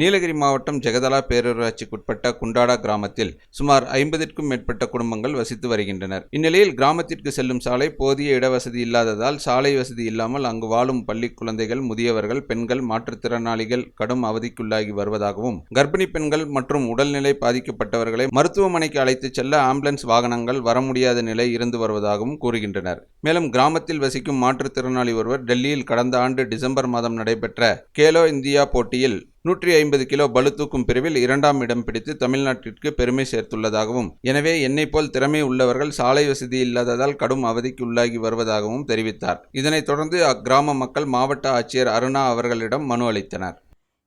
நீலகிரி மாவட்டம் ஜெகதலா பேரூராட்சிக்குட்பட்ட குண்டாடா கிராமத்தில் சுமார் ஐம்பதிற்கும் மேற்பட்ட குடும்பங்கள் வசித்து வருகின்றனர். இந்நிலையில் கிராமத்திற்கு செல்லும் சாலை போதிய இடவசதி இல்லாததால் சாலை வசதி இல்லாமல் அங்கு வாழும் பள்ளி குழந்தைகள் முதியவர்கள் பெண்கள் மாற்றுத்திறனாளிகள் கடும் அவதிக்குள்ளாகி வருவதாகவும் கர்ப்பிணி பெண்கள் மற்றும் உடல்நிலை பாதிக்கப்பட்டவர்களை மருத்துவமனைக்கு அழைத்துச் செல்ல ஆம்புலன்ஸ் வாகனங்கள் வர முடியாத நிலை இருந்து வருவதாகவும் கூறுகின்றனர். மேலும் கிராமத்தில் வசிக்கும் மாற்றுத்திறனாளி ஒருவர் டெல்லியில் கடந்த ஆண்டு டிசம்பர் மாதம் நடைபெற்ற கேலோ இந்தியா போட்டியில் நூற்றி ஐம்பது கிலோ பளு தூக்கும் பிரிவில் இரண்டாம் இடம் பிடித்து தமிழ்நாட்டிற்கு பெருமை சேர்த்துள்ளதாகவும் எனவே என்னை போல் திறமை உள்ளவர்கள் சாலை வசதி இல்லாததால் கடும் அவதிக்கு உள்ளாகி வருவதாகவும் தெரிவித்தார் இதனைத் தொடர்ந்து அக்கிராம மக்கள் மாவட்ட ஆட்சியர் அருணா அவர்களிடம் மனு அளித்தனர்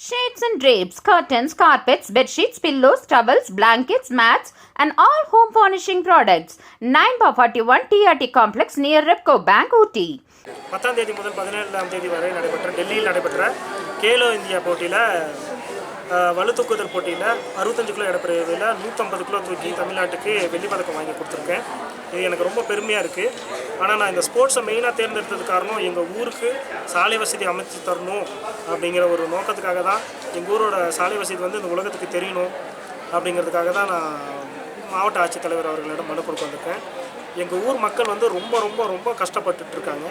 Shades and drapes, curtains, carpets, bedsheets, pillows, towels, blankets, mats, and all home furnishing products. 9 by 41 TRT Complex near Repco Bank, Ooty. பத்தாம் தேதி முதல் பதினேழாம் தேதி வரை நடைபெற்ற டெல்லியில் நடைபெற்ற கேலோ இந்தியா போட்டியில் வலுத்தூக்குதல் போட்டியில் அறுபத்தஞ்சு கிலோ இடப்பிரிவில் நூற்றம்பது கிலோ தூக்கி தமிழ்நாட்டுக்கு வெள்ளி பதக்கம் வாங்கி கொடுத்துருக்கேன். இது எனக்கு ரொம்ப பெருமையாக இருக்குது ஆனால் நான் இந்த ஸ்போர்ட்ஸை மெயினாக தேர்ந்தெடுத்தது காரணம் எங்கள் ஊருக்கு சாலை வசதி அமைச்சு தரணும் அப்படிங்கிற ஒரு நோக்கத்துக்காக தான் எங்கள் ஊரோட சாலை வசதி வந்து இந்த உலகத்துக்கு தெரியணும் அப்படிங்கிறதுக்காக தான் நான் மாவட்ட ஆட்சித்தலைவர் அவர்களிடம் மனு கொடுக்க வந்திருக்கேன். எங்கள் ஊர் மக்கள் வந்து ரொம்ப ரொம்ப ரொம்ப கஷ்டப்பட்டுட்ருக்காங்க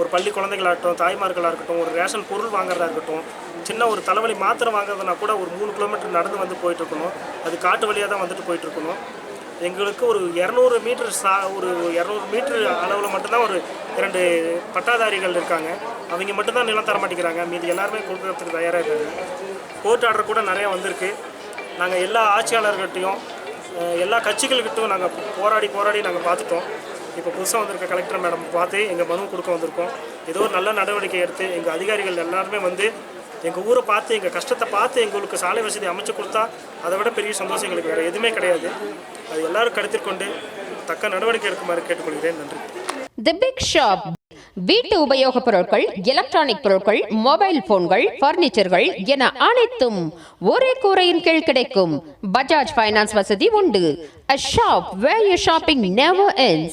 ஒரு பள்ளி குழந்தைகளாகட்டும் தாய்மார்களாக இருக்கட்டும் ஒரு ரேஷன் பொருள் வாங்குறதா இருக்கட்டும் சின்ன ஒரு தலைவலி மாத்திரை வாங்குறதுனா கூட ஒரு மூணு கிலோமீட்டர் நடந்து வந்து போயிட்டு இருக்கணும் அது காட்டு வழியாக தான் வந்துட்டு போயிட்டுருக்கணும். எங்களுக்கு ஒரு இரநூறு மீட்டர் சா ஒரு இரநூறு மீட்ரு அளவில் மட்டும்தான் ஒரு இரண்டு பட்டாதாரிகள் இருக்காங்க. அவங்க மட்டும்தான் நிலம் தர மாட்டேங்கிறாங்க. மீதி எல்லாருமே கொடுக்கறதுக்கு தயாராக இருக்காங்க. கோர்ட் ஆர்டர் கூட நிறையா வந்திருக்கு. நாங்கள் எல்லா ஆட்சியாளர்கிட்டையும் எல்லா கட்சிகள்கிட்டையும் நாங்கள் போராடி போராடி நாங்கள் பார்த்துட்டோம். இப்போ புதுசாக வந்திருக்க கலெக்டர் மேடம் பார்த்து எங்கள் மனு கொடுக்க வந்திருக்கோம். ஏதோ ஒரு நல்ல நடவடிக்கை எடுத்து எங்கள் அதிகாரிகள் எல்லாருமே வந்து எங்கள் ஊரை பார்த்து எங்கள் கஷ்டத்தை பார்த்து எங்களுக்கு சாலை வசதி அமைச்சு கொடுத்தா அதை விட பெரிய சந்தோஷம் எங்களுக்கு வேறு எதுவுமே கிடையாது. அது எல்லாரும் கருத்திற்கொண்டு தக்க நடவடிக்கை எடுக்குமாறு கேட்டுக்கொள்கிறேன். நன்றி. தி பிக் ஷாப் வீட்டு உபயோகப் பொருட்கள் எலக்ட்ரானிக் பொருட்கள் மொபைல் போன்கள் பர்னிச்சர்கள் என அனைத்தும் ஒரே கூரையின் கீழ் கிடைக்கும். பஜாஜ் ஃபைனான்ஸ் வசதி உண்டு. A shop where your shopping never ends.